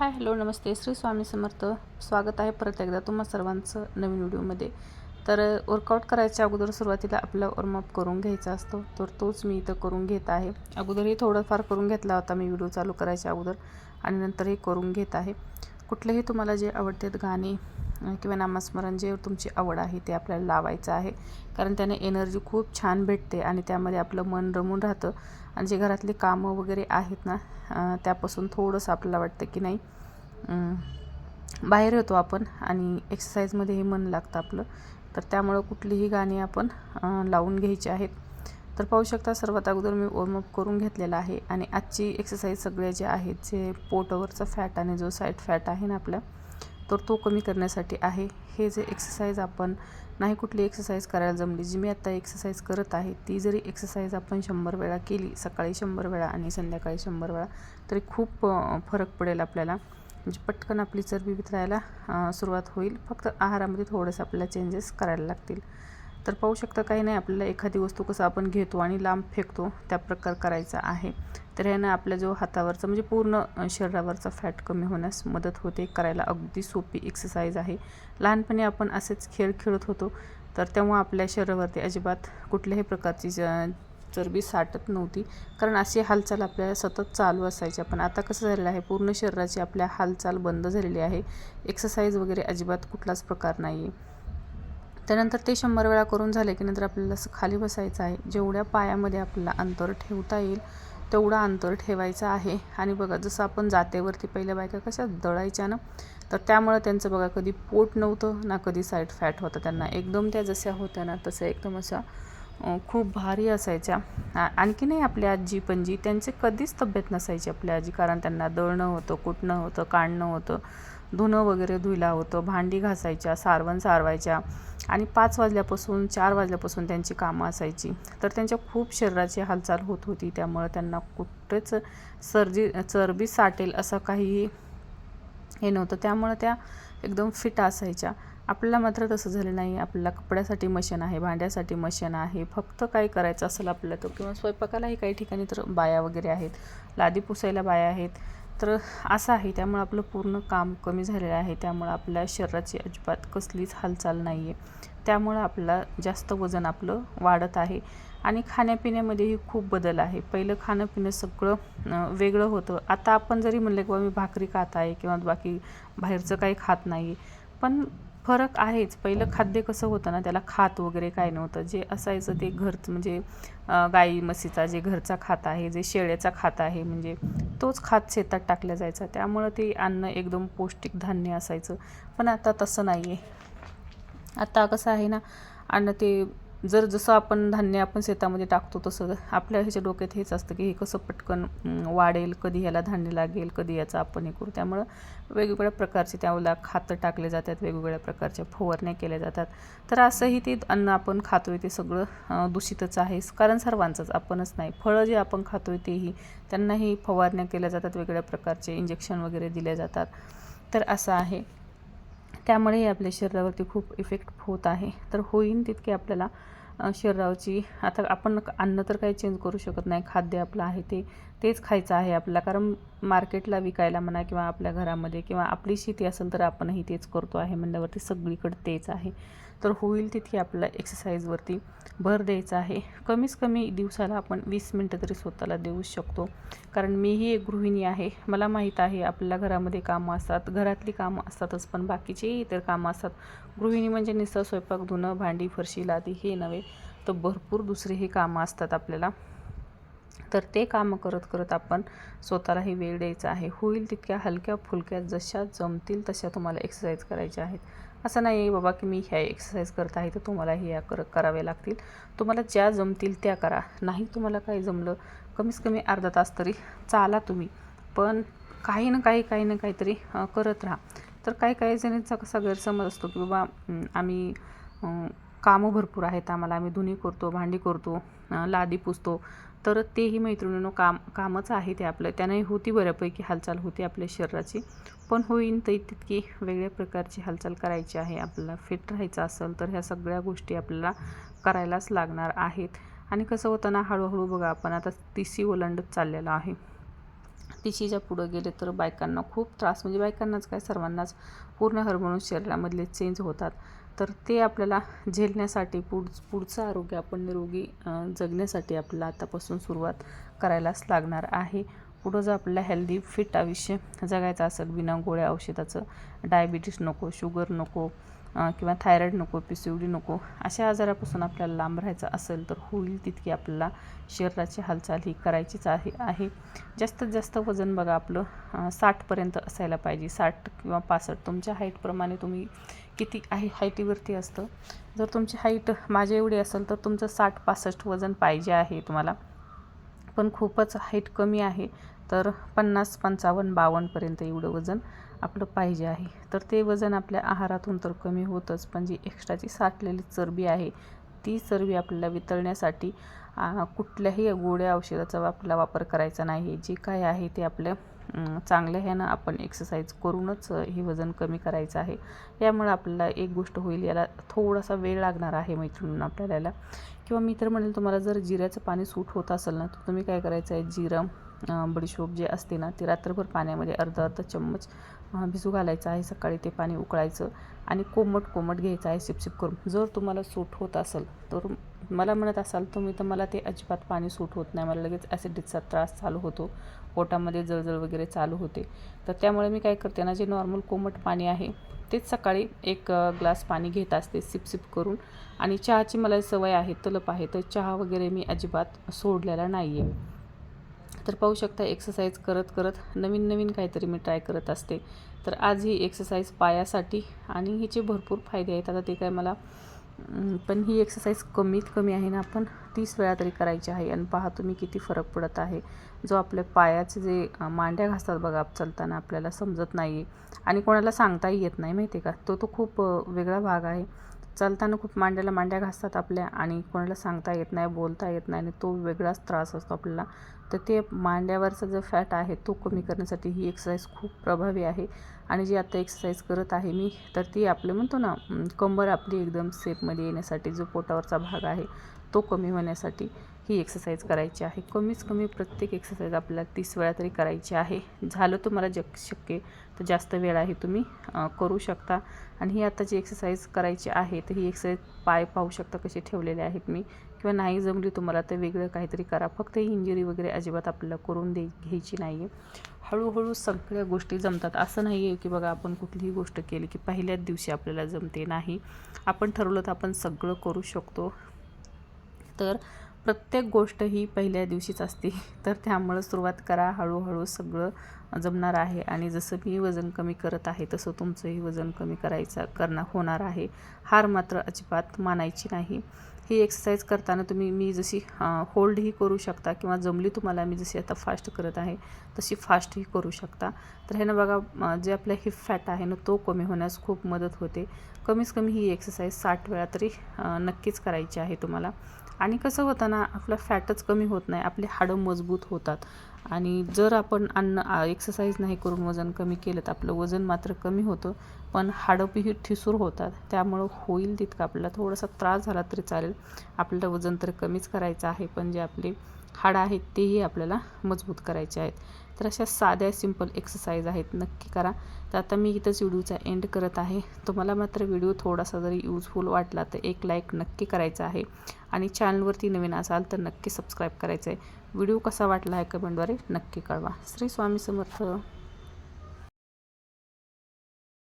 Hi hello नमस्ते. श्री स्वामी समर्थ. स्वागत आहे परत एकदा तुम्हा सर्वांचं नवीन व्हिडिओमध्ये. तर वर्कआउट करायच्या अगोदर सुरुवातीला आपला वॉर्मअप करून घ्यायचा असतो. तर तोच मी इथं करून घेत आहे. अगोदरही थोडंफार करून घेतला होता मी व्हिडिओ चालू करायच्या अगोदर आणि नंतरही करून घेत आहे. कुठलेही तुम्हाला जे आवडतात गाणे किंवा नामस्मरण जे तुमची आवड आहे ते आपल्याला लावायचं आहे. कारण त्याने एनर्जी खूप छान भेटते आणि त्यामध्ये आपलं मन रमून राहतं. आणि जे घरातली कामं वगैरे आहेत ना त्यापासून थोडंसं आपल्याला वाटतं की नाही बाहेर येतो आपण आणि एक्सरसाइजमध्येही मन लागतं आपलं. तर त्यामुळं कुठलीही गाणी आपण लावून घ्यायची आहेत. तर पाहू शकता सर्वात अगोदर मी वॉर्मअप करून घेतलेला आहे. आणि आजची एक्सरसाइज सगळे जे आहेत जे पोटवरचं फॅट आणि जो साईड फॅट आहे ना आपल्या तर तो कमी करण्यासाठी आहे. हे जे एक्सरसाइज आपण नाही कुठली एक्सरसाइज करायला जमली जी मी आत्ता एक्सरसाइज करत आहे ती जरी एक्सरसाइज आपण शंभर वेळा केली सकाळी शंभर वेळा आणि संध्याकाळी शंभर वेळा तरी खूप फरक पडेल आपल्याला. म्हणजे पटकन आपली चरबी वितरायला सुरुवात होईल. फक्त आहारामध्ये थोडंसं आपल्याला चेंजेस करायला लागतील. तर पाहू शकता काही नाही आपल्याला एखादी वस्तू कसं आपण घेतो आणि लांब फेकतो त्या प्रकार करायचा आहे. तर ह्यानं आपल्या जो हातावरचा म्हणजे पूर्ण शरीरावरचा फॅट कमी होण्यास मदत होते करायला अगदी सोपी एक्सरसाइज आहे. लहानपणी आपण असेच खेळ खेळत होतो तर तेव्हा आपल्या शरीरावरती अजिबात कुठल्याही प्रकारची ज- चरबी साठत नव्हती. कारण अशी हालचाल आपल्याला सतत चालू असायची पण आता कसं झालेलं आहे पूर्ण शरीराची आपल्या हालचाल बंद झालेली आहे. एक्सरसाइज वगैरे अजिबात कुठलाच प्रकार नाही आहे त्यानंतर ते शंभर वेळा करून झाले की नंतर आपल्याला असं खाली बसायचं आहे. जेवढ्या पायामध्ये आपल्याला अंतर ठेवता येईल तेवढं अंतर ठेवायचं आहे. आणि बघा जसं आपण जातेवरती पहिल्या बायका कशा दळायच्या ना तर त्यामुळं त्यांचं बघा कधी पोट नव्हतं ना कधी साईड फॅट होतं. त्यांना एकदम त्या जशा होत्या ना तसं एकदम अशा खूप भारी असायच्या. आणखी नाही आपल्या आजी पणजी त्यांचे कधीच तब्येत नसायची आपल्या आजी कारण त्यांना दळणं होतं कुटणं होतं काढणं होतं धुणं वगैरे धुयला होतं भांडी घासायच्या सारवण सारवायच्या आणि पाच वाजल्यापासून चार वाजल्यापासून त्यांची कामं असायची. तर त्यांच्या खूप शरीराची हालचाल होत होती. त्यामुळं त्यांना कुठेच सर्जी चरबी साठेल असं काहीही हे नव्हतं. त्यामुळं त्या एकदम फिट असायच्या. आपल्याला मात्र तसं झालं नाही. आपल्याला कपड्यासाठी मशीन आहे भांड्यासाठी मशीन आहे. फक्त काय करायचं असेल आपल्याला तर किंवा स्वयंपाकालाही काही ठिकाणी तर बाया वगैरे आहेत. लादी पुसायला बाया आहेत. तर असं आहे त्यामुळं आपलं पूर्ण काम कमी झालेलं आहे. त्यामुळं आपल्या शरीराची अजिबात कसलीच हालचाल नाही आहे त्यामुळं आपला जास्त वजन आपलं वाढत आहे आणि खाण्यापिण्यामध्येही खूप बदल आहे. पहिलं खाणं पिणं सगळं वेगळं होतं. आता आपण जरी म्हणलं की बा मी भाकरी खात आहे किंवा बाकी बाहेरचं काही खात नाही पण फरक आहेच. पहिलं खाद्य कसं होतं ना त्याला खात वगैरे काय नव्हतं. जे असायचं ते घरचं म्हणजे गाई म्हशीचा जे घरचा खात आहे जे शेळ्याचा खात आहे म्हणजे तोच खात शेतात टाकला जायचा. त्यामुळं ते अन्न एकदम पौष्टिक धान्य असायचं. पण आता तसं नाही आहे आता कसं आहे ना अन्न ते जर जसं आपण धान्य आपण शेतामध्ये टाकतो तसं आपल्या ह्याच्या डोक्यात हेच असतं की हे कसं पटकन वाढेल कधी ह्याला धान्य लागेल कधी याचा आपण हे करू. त्यामुळं वेगवेगळ्या प्रकारचे त्याला खातं टाकले जातात वेगवेगळ्या प्रकारच्या फवारण्या केल्या जातात. तर असंही ते अन्न आपण खातोय ते सगळं दूषितच आहे कारण सर्वांचंच आपणच नाही. फळं जे आपण खातोय तेही त्यांनाही फवारण्या केल्या जातात वेगवेगळ्या प्रकारचे इंजेक्शन वगैरे दिले जातात. तर असं आहे. त्यामुळेही आपल्या शरीरावरती खूप इफेक्ट होत आहे. तर होईन तितके आपल्याला शरीरावरची. आता आपण अन्न तर काही चेंज करू शकत नाही. खाद्य आपलं आहे ते तेच खायचं आहे आपल्याला. कारण मार्केटला विकायला म्हणा किंवा आपल्या घरामध्ये किंवा आपली शेती असेल तर आपणही तेच करतो आहे म्हणल्यावरती सगळीकडे तेच आहे. तर होईल तितकी आपल्याला एक्सरसाइजवरती भर द्यायचा आहे. कमीत कमी दिवसाला आपण वीस मिनटं तरी स्वतःला देऊ शकतो. कारण मीही एक गृहिणी आहे. मला माहीत आहे आपल्या घरामध्ये कामं असतात. घरातली कामं असतातच पण बाकीचेही इतर कामं असतात. गृहिणी म्हणजे निसर्ग स्वयंपाक धुणं भांडी फरशी लादी हे नव्हे तर भरपूर दुसरेही कामं असतात आपल्याला. तर ते कामं करत करत आपण स्वतःलाही वेळ द्यायचा आहे. होईल तितक्या हलक्या फुलक्या जशा जमतील तशा तुम्हाला एक्सरसाइज करायच्या आहेत. असं नाही आहे बाबा की मी ह्या एक्सरसाइज करत आहे तर तुम्हालाही या कर कराव्या लागतील. तुम्हाला ज्या जमतील त्या करा. नाही तुम्हाला काही जमलं कमीच कमी अर्धा तास तरी चाला तुम्ही. पण काही ना काही काही ना काहीतरी करत राहा. तर काही काही जणींचा कसा गैरसमज असतो की बाबा आम्ही कामं भरपूर आहेत आम्हाला. आम्ही धुणी करतो भांडी करतो लादी पुसतो. तर तेही मैत्रिणीनं काम कामच आहे ते आपलं. त्याने होती बऱ्यापैकी हालचाल होती आपल्या शरीराची. पण होईन तर तितकी वेगळ्या प्रकारची हालचाल करायची आहे. आपल्याला फिट राहायचं असेल तर ह्या सगळ्या गोष्टी आपल्याला करायलाच लागणार आहेत. आणि कसं होतं ना हळूहळू बघा आपण आता तिसी ओलांडत चाललेलं आहे. तिशीच्या पुढं गेले तर बायकांना खूप त्रास म्हणजे बायकांनाच काय सर्वांनाच पूर्ण हार्मोन शरीरामधले चेंज होतात. तर ते आपल्याला झेलण्यासाठी पुढ पुढचं आरोग्य आपण निरोगी जगण्यासाठी आपल्याला आतापासून सुरुवात करायलाच लागणार आहे. पुढं जर आपल्याला हेल्दी फिट आयुष्य जगायचं असेल बिना गोळ्या औषधाचं डायबिटीस नको शुगर नको किंवा थायरॉईड नको पी सी डी नको अशा आजारापासून आपल्याला लांब राहायचं असेल तर होईल तितकी आपल्याला शरीराची हालचाल ही करायचीच आहे आहे. जास्तीत जास्त वजन बघा आपलं साठपर्यंत असायला पाहिजे. साठ किंवा पासष्ट तुमच्या हाईटप्रमाणे तुम्ही किती आहे हाईटीवरती असतं. जर तुमची हाईट माझ्या एवढी असेल तर तुमचं साठ पासष्ट वजन पाहिजे आहे तुम्हाला. पण खूपच हाईट कमी आहे तर पन्नास पंचावन्न बावन्नपर्यंत एवढं वजन आपलं पाहिजे आहे. तर ते वजन आपल्या आहारातून तर कमी होतंच पण जी एक्स्ट्राची साठलेली चरबी आहे ती चरबी आपल्याला वितळण्यासाठी कुठल्याही गोड्या औषधाचा आपल्याला वापर करायचा नाही. जे काय आहे ते आपलं चांगलं आहे ना आपण एक्सरसाइज करूनच हे वजन कमी करायचं आहे. यामुळे आपल्याला एक गोष्ट होईल याला थोडासा वेळ लागणार आहे मैत्रिणींना आपल्याला. किंवा मी तर म्हणेल तुम्हाला जर जिऱ्याचं पाणी सूट होत असेल ना तर तुम्ही काय करायचं आहे? जिरं बडीशोप जे असते ना ते रात्रभर पाण्यामध्ये अर्धा अर्धा चम्मच भिजू घालायचं आहे. सकाळी ते पाणी उकळायचं आणि कोमट कोमट घ्यायचं आहे सिपसिप करून. जर तुम्हाला सूट होत असेल तर मला म्हणत असाल तुम्ही तर मला ते अजिबात पाणी सूट होत नाही. मला लगेच ॲसिडिटीचा त्रास चालू होतो. पोटामध्ये जळजळ वगैरे चालू होते. तर त्यामुळे मी काय करते ना जे नॉर्मल कोमट पाणी आहे तेच सकाळी एक ग्लास पाणी घेत असते सिपसिप करून. आणि चहाची मला सवय आहे तलप आहे तर चहा वगैरे मी अजिबात सोडलेला नाही आहे तर पाहू शकता एक्सरसाइज करत करत नवीन नवीन काहीतरी मी ट्राय करत असते. तर आज ही एक्सरसाइज पायासाठी आणि हिचे भरपूर फायदे आहेत. आता ते काय मला पण ही एक्सरसाइज कमीत कमी आहे ना आपण तीस वेळा तरी करायची आहे आणि पहा तुम्ही किती फरक पडत आहे. जो आपल्या पायाचे जे मांड्या घासतात बघा चालताना आपल्याला समजत नाही आणि कोणाला सांगताही येत नाही माहिती आहे का? तो तो खूप वेगळा भाग आहे. चालताना खूप मांड्याला मांड्या घासतात आपल्या आणि कोणाला सांगता येत नाही बोलता येत नाही आणि तो वेगळाच त्रास असतो आपल्याला. तर ते मांड्यावरचा जो फॅट आहे तो कमी करण्यासाठी ही एक्सरसाइज खूप प्रभावी आहे. आणि जी आता एक्सरसाइज करत आहे मी तर ती आपले म्हणतो ना कंबर आपली एकदम सेपमध्ये येण्यासाठी जो पोटावरचा भाग आहे तो कमी होण्यासाठी. ही एक्सरसाइज करायची आहे. कमीच कमी प्रत्येक एक्सरसाइज आपल्याला तीस वेळा तरी करायची आहे. झालं तुम्हाला जग शक्य तर जास्त वेळ आहे तुम्ही करू शकता. आणि ही आता जी एक्सरसाइज करायची आहे तर ही एक्सरसाइज पाय पाहू शकता कसे ठेवलेले आहेत मी. किंवा नाही जमली तुम्हाला तर वेगळं काहीतरी करा. फक्त ही इंजुरी वगैरे अजिबात आपल्याला करून दे घ्यायची नाही आहे हळूहळू सगळ्या गोष्टी जमतात. असं नाही आहे की बघा आपण कुठलीही गोष्ट केली की पहिल्याच दिवशी आपल्याला जमते नाही. आपण ठरवलं तर आपण सगळं करू शकतो. तर प्रत्येक गोष्ट ही पहिल्या दिवशीच असते. तर त्यामुळं सुरुवात करा. हळूहळू सगळं जमणार आहे. आणि जसं मी वजन कमी करत आहे तसं तुमचंही वजन कमी करायचं करणं होणार आहे. हार मात्र अजिबात मानायची नाही. ही एक्सरसाइज करताना तुम्ही मी जशी होल्डही करू शकता किंवा जमली तुम्हाला मी जशी आता फास्ट करत आहे तशी फास्टही करू शकता. तर ह्यानं बघा जे आपलं हिप फॅट आहे ना तो कमी होण्यास खूप मदत होते. कमीत कमी ही एक्सरसाइज साठ वेळा तरी नक्कीच करायची आहे तुम्हाला. आणि कसं होतं ना आपलं फॅटच कमी होत नाही आपले हाडं मजबूत होतात. आणि जर आपण अन्न एक्सरसाइज नाही करून वजन कमी केलं तर आपलं वजन मात्र कमी होतं पण हाडंही ठिसूर होतात. त्यामुळं होईल तितका आपल्याला थोडासा त्रास झाला तरी चालेल. आपल्याला वजन तर कमीच करायचं आहे पण जे आपले हाडं आहेत तेही आपल्याला मजबूत करायचे आहेत. तर अशा साध्या सिंपल एक्सरसाइज आहेत. नक्की करा. तर आता मी इथंच व्हिडिओचा एंड करत आहे. तुम्हाला मात्र व्हिडिओ थोडासा जरी यूजफुल वाटला तर एक लाईक नक्की करायचा आहे. आणि चॅनलवरती नवीन असाल तर नक्की सबस्क्राईब करायचं आहे व्हिडिओ कसा वाटला आहे कमेंटद्वारे नक्की कळवा. श्री स्वामी समर्थ.